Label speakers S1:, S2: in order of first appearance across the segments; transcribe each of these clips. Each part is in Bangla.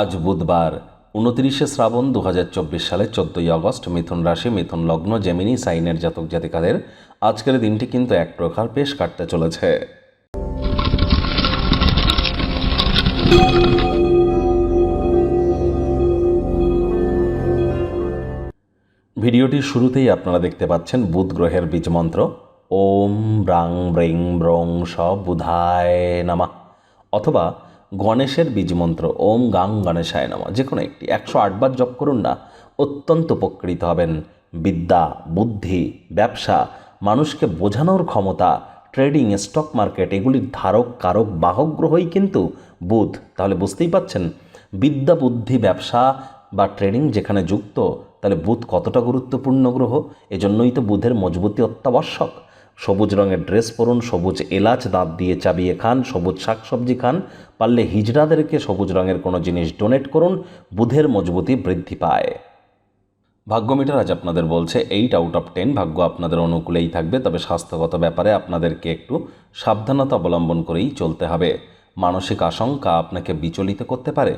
S1: আজ বুধবার, উনতিরিশে শ্রাবণ দু সালের চোদ্দোই আগস্ট, মিথুন রাশি, মিথুন লগ্ন, জেমিনি, সাইনের জাতক জাতিকাদের আজকের দিনটি কিন্তু এক প্রকার পেশ কাটতে চলেছে। ভিডিওটির শুরুতেই আপনারা দেখতে পাচ্ছেন বুধ গ্রহের বীজমন্ত্র ওম ব্রাং ব্রিং ব্রং স বুধায় নামা। অথবা গণেশের বীজমন্ত্র ওম গাং গণেশায় নামা। যে কোনো একটি, একশো আটবার জপ করুন না, অত্যন্ত উপকৃত হবেন। বিদ্যা, বুদ্ধি, ব্যবসা, মানুষকে বোঝানোর ক্ষমতা, ট্রেডিং, স্টক মার্কেট, এগুলির ধারক, কারক, বাহক গ্রহই কিন্তু বুধ। তাহলে বুঝতেই পাচ্ছেন? বিদ্যা, বুদ্ধি, ব্যবসা বা ট্রেডিং যেখানে যুক্ত, তাহলে বুধ কতটা গুরুত্বপূর্ণ গ্রহ? এজন্যই তো বুধের মজবুতি অত্যাবশ্যক। সবুজ রঙের ড্রেস পরুন, সবুজ এলাচ দাঁত দিয়ে চাবিয়ে খান, সবুজ শাকসবজি খান, পারলে হিজড়াদেরকে সবুজ রঙের কোনো জিনিস ডোনেট করুন, বুধের মজবুতি বৃদ্ধি পায়। ভাগ্যমিটার আজ আপনাদের বলছে এইট আউট অফ টেন ভাগ্য আপনাদের অনুকূলেই থাকবে, তবে স্বাস্থ্যগত ব্যাপারে আপনাদেরকে একটু সাবধানতা অবলম্বন করেই চলতে হবে। মানসিক আশঙ্কা আপনাকে বিচলিত করতে পারে।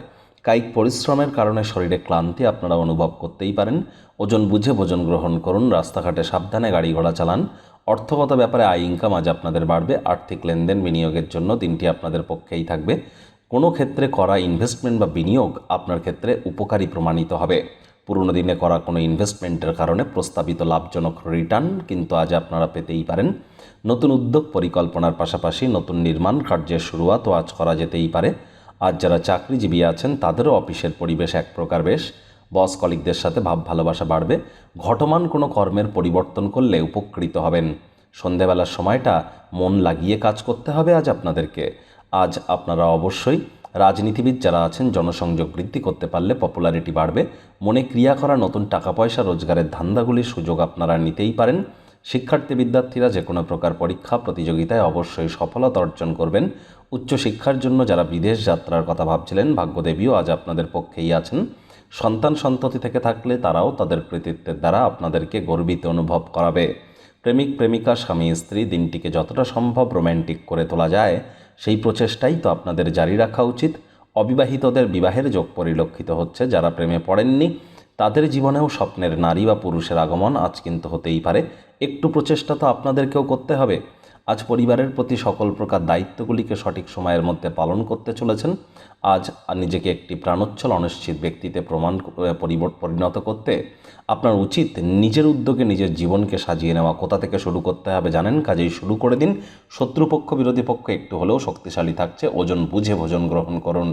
S1: কায়িক পরিশ্রমের কারণে শরীরে ক্লান্তি আপনারা অনুভব করতেই পারেন। ওজন বুঝে ভোজন গ্রহণ করুন, রাস্তাঘাটে সাবধানে গাড়ি ঘোড়া চালান। অর্থগত ব্যাপারে আয় ইনকাম আজ আপনাদের বাড়বে। আর্থিক লেনদেন বিনিয়োগের জন্য দিনটি আপনাদের পক্ষেই থাকবে। কোনো ক্ষেত্রে করা ইনভেস্টমেন্ট বা বিনিয়োগ আপনার ক্ষেত্রে উপকারী প্রমাণিত হবে। পুরনো দিনে করা কোনো ইনভেস্টমেন্টের কারণে প্রস্তাবিত লাভজনক রিটার্ন কিন্তু আজ আপনারা পেতেই পারেন। নতুন উদ্যোগ, পরিকল্পনার পাশাপাশি নতুন নির্মাণ কার্যের শুরুয়াতও আজ করা যেতেই পারে। আজ যারা চাকরিজীবী আছেন, তাদেরও অফিসের পরিবেশ এক প্রকার বেশ। বস কলিকদের সাথে ভাব ভালোবাসা বাড়বে। ঘটমান কোনো কর্মের পরিবর্তন করলে উপকৃত হবেন। সন্ধেবেলার সময়টা মন লাগিয়ে কাজ করতে হবে আজ আপনাদেরকে। আজ আপনারা অবশ্যই রাজনীতিবিদ যারা আছেন, জনসংযোগ বৃদ্ধি করতে পারলে পপুলারিটি বাড়বে। মনে ক্রিয়া করা নতুন টাকা পয়সা রোজগারের ধান্দাগুলির সুযোগ আপনারা নিতেই পারেন। শিক্ষার্থী বিদ্যার্থীরা যে কোনো প্রকার পরীক্ষা, প্রতিযোগিতায় অবশ্যই সফলতা অর্জন করবেন। উচ্চশিক্ষার জন্য যারা বিদেশ যাত্রার কথা ভাবছিলেন, ভাগ্যদেবীও আজ আপনাদের পক্ষেই আছেন। সন্তান সন্ততি থেকে থাকলে তারাও তাদের কৃতিত্বের দ্বারা আপনাদেরকে গর্বিত অনুভব করাবে। প্রেমিক, প্রেমিকা, স্বামী, স্ত্রী, দিনটিকে যতটা সম্ভব রোম্যান্টিক করে তোলা যায়, সেই প্রচেষ্টাই তো আপনাদের জারি রাখা উচিত। অবিবাহিতদের বিবাহের যোগ পরিলক্ষিত হচ্ছে যারা প্রেমে পড়েননি, তাদের জীবনেও স্বপ্নের নারী বা পুরুষের আগমন আজ কিন্তু হতেই পারে। একটু প্রচেষ্টা তো আপনাদেরকেও করতে হবে। আজ পরিবারের প্রতি সকল প্রকার দায়িত্বগুলিকে সঠিক সময়ের মধ্যে পালন করতে চলেছেন। আজ নিজেকে একটি প্রাণোচ্ছল, অনিশ্চিত ব্যক্তিতে প্রমাণ পরিণত করতে আপনার উচিত নিজের উদ্যোগে নিজের জীবনকে সাজিয়ে নেওয়া। কোথা থেকে শুরু করতে হবে জানেন? কাজেই শুরু করে দিন। শত্রুপক্ষ, বিরোধী পক্ষ একটু হলেও শক্তিশালী থাকছে। ওজন বুঝে ভোজন গ্রহণ করুন।